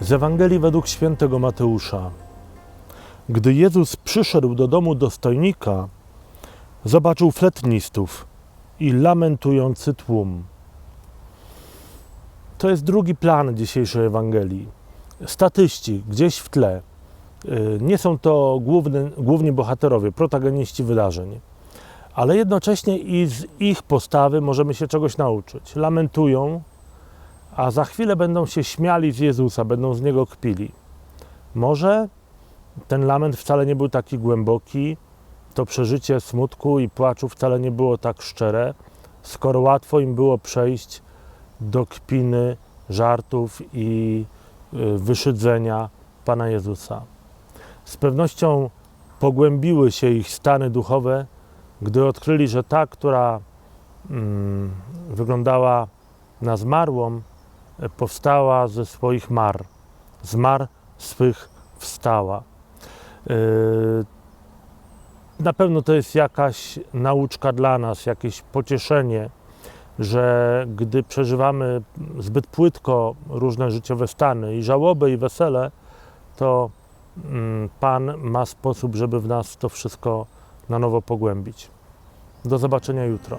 Z Ewangelii według świętego Mateusza. Gdy Jezus przyszedł do domu dostojnika, zobaczył fletnistów i lamentujący tłum. To jest drugi plan dzisiejszej Ewangelii. Statyści gdzieś w tle. Y, Nie są to główny, główni bohaterowie, protagoniści wydarzeń, ale jednocześnie i z ich postawy możemy się czegoś nauczyć. Lamentują, a za chwilę będą się śmiali z Jezusa, będą z niego kpili. Może ten lament wcale nie był taki głęboki, to przeżycie smutku i płaczu wcale nie było tak szczere, skoro łatwo im było przejść do kpiny, żartów i y, wyszydzenia Pana Jezusa. Z pewnością pogłębiły się ich stany duchowe, gdy odkryli, że ta, która mm, wyglądała na zmarłą, powstała ze swoich mar. Z mar swych wstała. Yy, Na pewno to jest jakaś nauczka dla nas, jakieś pocieszenie, że gdy przeżywamy zbyt płytko różne życiowe stany i żałobę, i wesele, to mm, Pan ma sposób, żeby w nas to wszystko na nowo pogłębić. Do zobaczenia jutro.